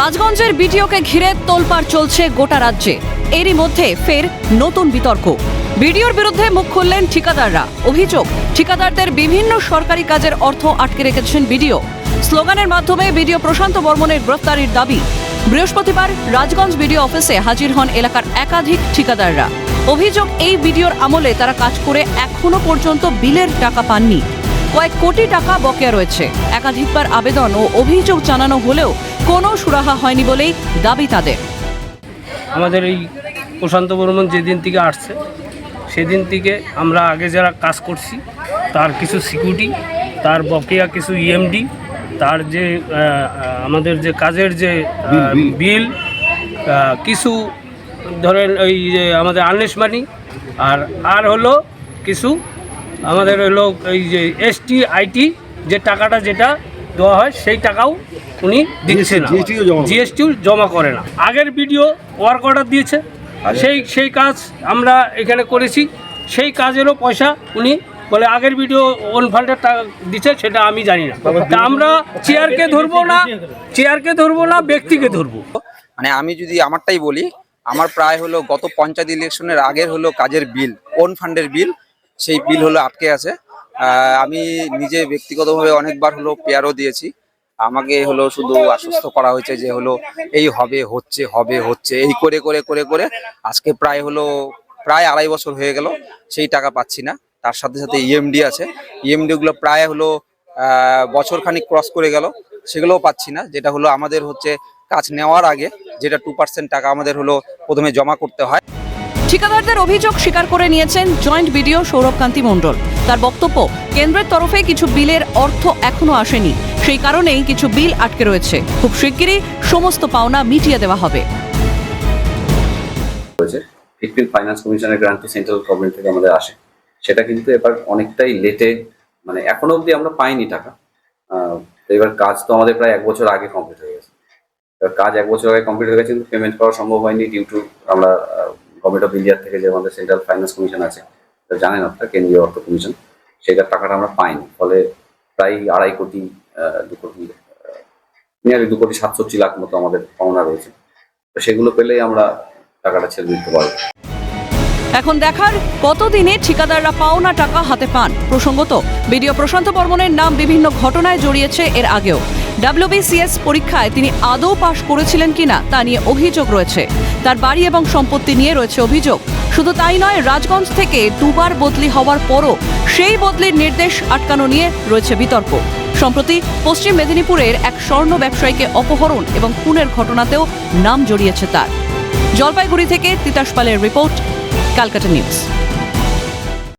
রাজগঞ্জের বিডিওকে ঘিরে তোলপাড় চলছে গোটা রাজ্যে। এরই মধ্যে ফের নতুন বিতর্ক। বিডিওর বিরুদ্ধে মুখ খুললেন ঠিকাদাররা। অভিযোগ, ঠিকাদারদের বিভিন্ন সরকারি কাজের অর্থ আটকে রেখেছেন বিডিও। স্লোগানের মাধ্যমে বিডিও প্রশান্ত বর্মনের গ্রেফতারির দাবি। বৃহস্পতিবার রাজগঞ্জ বিডিও অফিসে হাজির হন এলাকার একাধিক ঠিকাদাররা। অভিযোগ, এই বিডিওর আমলে তারা কাজ করে এখনও পর্যন্ত বিলের টাকা পাননি। কয়েক কোটি টাকা বকেয়া রয়েছে। একাধিকবার আবেদন ও অভিযোগ জানানো হলেও কোনো সুরাহা হয়নি বলেই দাবি তাদের। আমাদের এই প্রশান্ত বর্মন যেদিন থেকে আসছে, সেদিন থেকে আমরা আগে যারা কাজ করছি, তার কিছু সিকিউরিটি, তার বকেয়া কিছু ইএমডি তার যে আমাদের যে কাজের যে বিল কিছু ধরেন ওই যে আমাদের আর্নেস মানি আর আর হলো কিছু আমাদের হলো এই যে এসটি আইটি যে টাকাটা যেটা দেওয়া হয় সেই টাকাও উনি দিচ্ছে না। জিএসটিও জমা করে। না। আগের ভিডিও ওয়ার্ক অর্ডার দিয়েছে। সেই সেই কাজ আমরা এখানে করেছি। সেই কাজেরও পয়সা উনি বলে আগের ভিডিও ওন ফান্ডের টাকা দিচ্ছে সেটা আমি জানি না। তা আমরা চেয়ারকে ধরবো না চেয়ারকে ধরবো না ব্যক্তিকে ধরবো। মানে আমি যদি আমারটাই বলি আমার প্রায় হলো গত পঞ্চায়েত ইলেকশনের আগের হলো কাজের বিল ওন ফান্ডের বিল সেই বিল হলো আটকে আছে। আমি নিজে ব্যক্তিগতভাবে অনেকবার হলো পেয়ারও দিয়েছি। আমাকে হলো শুধু আশ্বস্ত করা হয়েছে যে হলো এই হবে হচ্ছে হবে হচ্ছে এই করে করে করে করে আজকে প্রায় হলো প্রায় আড়াই বছর হয়ে গেল সেই টাকা পাচ্ছি না। তার সাথে সাথে ইএমডি আছে। ইএমডি গুলো প্রায় হলো আহ, বছর খানিক ক্রস করে গেল। সেগুলোও পাচ্ছি না। যেটা হলো আমাদের হচ্ছে কাজ নেওয়ার আগে যেটা টু পার্সেন্ট টাকা আমাদের হলো প্রথমে জমা করতে হয়। ঠিকাদারদের অভিযোগ স্বীকার করে নিয়েছেন জয়েন্ট বিডিও সৌরভকান্তি মণ্ডল। তার বক্তব্য, কেন্দ্রের তরফে কিছু বিলের অর্থ এখনও আসেনি। সেই কারণেই কিছু বিল আটকে রয়েছে। খুব শিগগিরই সমস্ত পাওনা মিটিয়ে দেওয়া হবে। ফিফটিন ফাইন্যান্স কমিশনের গ্রান্ট তো সেন্ট্রাল গভর্নমেন্ট থেকে আমাদের আসে। সেটা কিন্তু এবার অনেকটাই লেটে মানে এখনও অবধি আমরা পাইনি টাকা। এবার কাজ তো আমাদের প্রায় এক বছর আগে কমপ্লিট হয়ে গেছে। কাজ এক বছর আগে কমপ্লিট হয়ে গেছে, কিন্তু পেমেন্ট করা সম্ভব হয়নি ডিউ টু আমরা গভর্নমেন্ট অফ ইন্ডিয়ার থেকে যে আমাদের সেন্ট্রাল ফাইন্যান্স কমিশন আছে জানেন আপনারা কেন্দ্রীয় অর্থ কমিশন সেটার টাকাটা আমরা পাইনি ফলে প্রায় আড়াই কোটি দু কোটি নিয়ারলি দু কোটি সাতষট্টি লাখ মতো আমাদের পাওনা রয়েছে। তো সেগুলো পেলেই আমরা টাকাটা ছেড়ে দিতে পারব। এখন দেখার কতদিনে ঠিকাদাররা পাওনা টাকা হাতে পান? প্রসঙ্গত, বিডিও প্রশান্ত বর্মনের নাম বিভিন্ন ঘটনায় জড়িয়েছে এর আগেও। ডাব্লিউবিসিএস পরীক্ষায় তিনি আদৌ পাশ করেছিলেন কিনা তা নিয়ে অভিযোগ রয়েছে। তার বাড়ি এবং সম্পত্তি নিয়ে রয়েছে অভিযোগ। শুধু তাই নয়, রাজগঞ্জ থেকে দুবার বদলি হওয়ার পরও সেই বদলির নির্দেশ আটকানো নিয়ে রয়েছে বিতর্ক। সম্প্রতি পশ্চিম মেদিনীপুরের এক স্বর্ণ ব্যবসায়ীকে অপহরণ এবং খুনের ঘটনাতেও নাম জড়িয়েছে তার। জলপাইগুড়ি থেকে তিতাস পালের রিপোর্ট ক্যালকাটা নিউজ